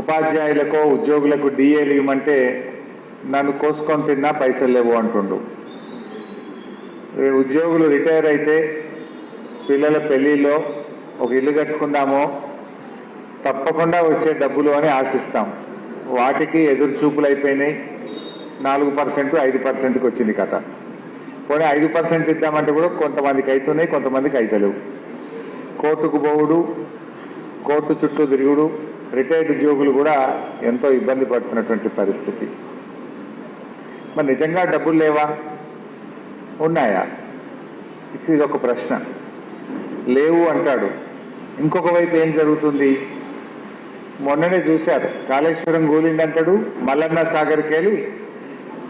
ఉపాధ్యాయులకో ఉద్యోగులకు డిఏలు ఇవ్వమంటే నన్ను కోసుకొని తిన్నా పైసలు లేవు అంటుండు. ఉద్యోగులు రిటైర్ అయితే పిల్లల పెళ్ళిలో ఒక ఇల్లు కట్టుకుందామో తప్పకుండా వచ్చే డబ్బులు అని ఆశిస్తాం. వాటికి ఎదురు చూపులు అయిపోయినాయి. నాలుగు పర్సెంట్ ఐదు పర్సెంట్కి వచ్చింది కథ. పోనీ ఐదు పర్సెంట్ ఇద్దామంటే కూడా కొంతమందికి అవుతున్నాయి కొంతమందికి అవుతలేవు కోర్టుకు పోవుడు కోర్టు చుట్టూ తిరుగుడు రిటైర్డ్ ఉద్యోగులు కూడా ఎంతో ఇబ్బంది పడుతున్నటువంటి పరిస్థితి. మరి నిజంగా డబ్బులు లేవా? ఉన్నాయా? ఇది ఒక ప్రశ్న. లేవు అంటాడు. ఇంకొక వైపు ఏం జరుగుతుంది? మొన్ననే చూశారు. కాళేశ్వరం గూలిందంటాడు మల్లన్న సాగర్కి వెళ్ళి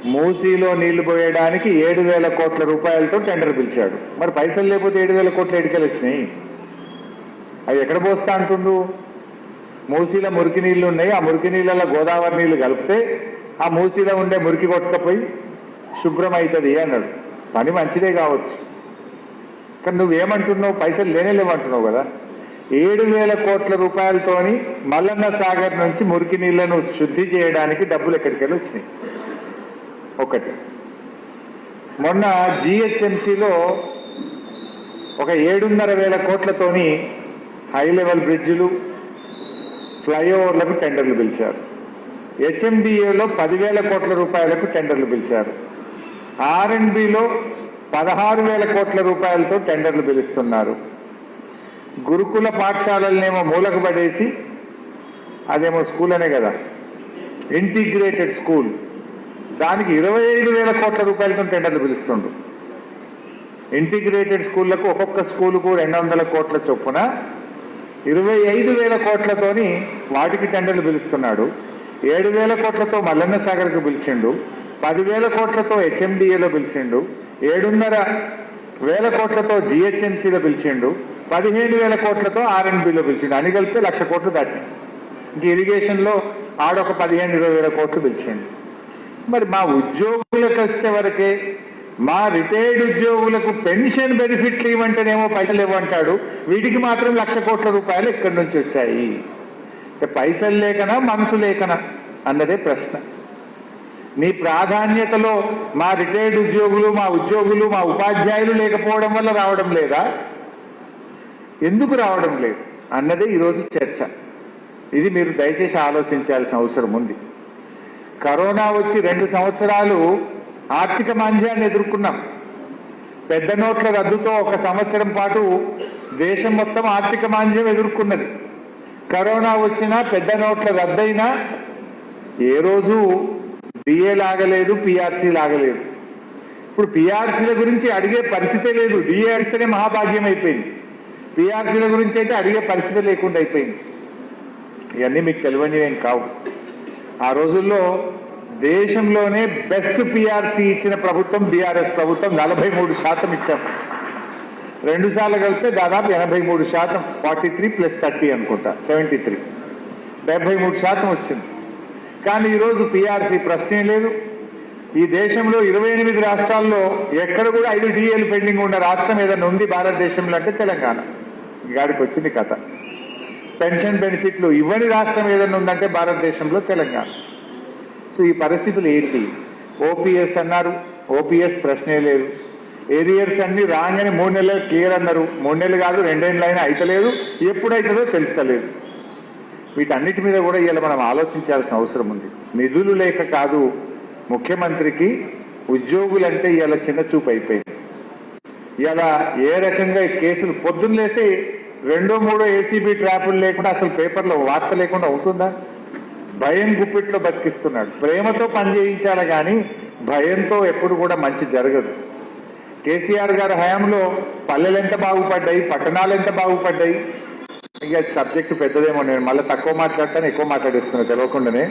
మూసీలో నీళ్ళు పోయడానికి ఏడు వేల కోట్ల రూపాయలతో టెండర్ పిలిచాడు. మరి పైసలు లేకపోతే ఏడు వేల కోట్ల ఎడికలు వచ్చినాయి అవి ఎక్కడ పోస్తా అంటుండు? మూసీలో మురికి నీళ్ళు ఉన్నాయి. ఆ మురికి నీళ్ళలో గోదావరి నీళ్ళు కలిపితే ఆ మూసీలో ఉండే మురికి కొట్టకపోయి శుభ్రం అవుతుంది అన్నాడు. పని మంచిదే కావచ్చు. కానీ నువ్వేమంటున్నావు? పైసలు లేనేలేమంటున్నావు కదా. ఏడు వేల కోట్ల రూపాయలతోని మల్లన్న సాగర్ నుంచి మురికి నీళ్ళను శుద్ధి చేయడానికి డబ్బులు ఎక్కడికి వెళ్ళి వచ్చినాయి? ఒకటి. మొన్న జిహెచ్ఎంసిలో ఒక ఏడున్నర వేల కోట్లతోని హై లెవెల్ బ్రిడ్జిలు ఫ్లైఓవర్లకు టెండర్లు పిలిచారు. హెచ్ఎండిఏలో పదివేల కోట్ల రూపాయలకు టెండర్లు పిలిచారు. ఆర్ఎండ్బిలో పదహారు వేల కోట్ల రూపాయలతో టెండర్లు పిలుస్తున్నారు. గురుకుల పాఠశాలలనేమో మూలకు పడేసి అదేమో స్కూల్ అనే కదా ఇంటిగ్రేటెడ్ స్కూల్. దానికి ఇరవై ఐదు వేల కోట్ల రూపాయలతో టెండర్లు పిలుస్తుండ్రు. ఇంటిగ్రేటెడ్ స్కూళ్ళకు ఒక్కొక్క స్కూలుకు రెండు వందల కోట్ల చొప్పున ఇరవై ఐదు వేల కోట్లతోని వాటికి టెండర్లు పిలుస్తున్నాడు. ఏడు వేల కోట్లతో మల్లన్న సాగర్కి పిలిచిండు. పదివేల కోట్లతో హెచ్ఎండిఏలో పిలిచిండు. ఏడున్నర వేల కోట్లతో జిహెచ్ఎంసీలో పిలిచిండు. పదిహేను వేల కోట్లతో ఆర్ఎన్బిలో పిలిచిండు. అని కలిపితే లక్ష కోట్లు దాటి ఇంక ఇరిగేషన్లో ఆడొక పదిహేను ఇరవై వేల కోట్లు పిలిచిండు. మరి మా ఉద్యోగులకు వచ్చే వరకే మా రిటైర్డ్ ఉద్యోగులకు పెన్షన్ బెనిఫిట్లు ఇవ్వంటేనేమో పైసలు ఇవ్వంటాడు. వీటికి మాత్రం లక్ష కోట్ల రూపాయలు ఎక్కడి నుంచి వచ్చాయి. పైసలు లేకనా మనసు లేకనా అన్నదే ప్రశ్న. నీ ప్రాధాన్యతలో మా రిటైర్డ్ ఉద్యోగులు మా ఉద్యోగులు మా ఉపాధ్యాయులు లేకపోవడం వల్ల రావడం లేదా? ఎందుకు రావడం లేదు? అన్నదే ఈరోజు చర్చ. ఇది మీరు దయచేసి ఆలోచించాల్సిన అవసరం ఉంది. కరోనా వచ్చి రెండు సంవత్సరాలు ఆర్థిక మాంద్యాన్ని ఎదుర్కొన్నాం. పెద్ద నోట్ల రద్దుతో ఒక సంవత్సరం పాటు దేశం మొత్తం ఆర్థిక మాంద్యం ఎదుర్కొన్నది. కరోనా వచ్చినా పెద్ద నోట్ల రద్దయినా ఏ రోజు డిఏ లాగలేదు పిఆర్సీ లాగలేదు. ఇప్పుడు పిఆర్సీల గురించి అడిగే పరిస్థితే లేదు. డిఏ అడిస్తేనే మహాభాగ్యం అయిపోయింది. పిఆర్సీల గురించి అయితే అడిగే పరిస్థితి లేకుండా అయిపోయింది. ఇవన్నీ మీకు తెలియనివేం కావు. ఆ రోజుల్లో దేశంలోనే బెస్ట్ పిఆర్సీ ఇచ్చిన ప్రభుత్వం బీఆర్ఎస్ ప్రభుత్వం నలభై మూడు శాతం ఇచ్చాం. రెండు సార్లు కలిపితే దాదాపు ఎనభై మూడు శాతం ఫార్టీ త్రీ ప్లస్ థర్టీ అనుకుంటా సెవెంటీ త్రీ డెబ్బై మూడు శాతం వచ్చింది. కానీ ఈరోజు పిఆర్సీ ప్రశ్నే లేదు. ఈ దేశంలో ఇరవై ఎనిమిది రాష్ట్రాల్లో ఎక్కడ కూడా ఐదు డిఏలు పెండింగ్ ఉన్న రాష్ట్రం ఏదైనా ఉంది భారతదేశంలో అంటే తెలంగాణ. గాడికి వచ్చింది కథ. పెన్షన్ బెనిఫిట్లు ఇవ్వని రాష్ట్రం ఏదైనా ఉందంటే భారతదేశంలో తెలంగాణ. సో ఈ పరిస్థితులు ఏంటి? ఓపీఎస్ అన్నారు. ఓపీఎస్ ప్రశ్నే లేదు. ఏరియర్స్ అన్ని రాగానే మూడు నెలలు క్లియర్ అన్నారు. మూడు నెలలు కాదు రెండేళ్ళు అయినా అయితలేదు ఎప్పుడైతుందో తెలుస్తలేదు. వీటన్నిటి మీద కూడా ఇలా మనం ఆలోచించాల్సిన అవసరం ఉంది. నిధులు లేక కాదు ముఖ్యమంత్రికి ఉద్యోగులంటే ఇలా చిన్న చూపు అయిపోయింది. ఇలా ఏ రకంగా కేసులు పొద్దున్న లేస్తే రెండో మూడో ఏసీబీ ట్రాపులు లేకుండా అసలు పేపర్లో వార్త లేకుండా ఉంటుందా? భయం గుప్పిట్లో బతికిస్తున్నాడు. ప్రేమతో పనిచేయించాలి కానీ భయంతో ఎప్పుడు కూడా మంచి జరగదు. కేసీఆర్ గారి హయాంలో పల్లెలు ఎంత బాగుపడ్డాయి పట్టణాలు ఎంత బాగుపడ్డాయి? ఇక సబ్జెక్టు పెద్దదేమో నేను మళ్ళీ తక్కువ మాట్లాడతాను ఎక్కువ మాట్లాడిస్తున్నా తెలియకుండానే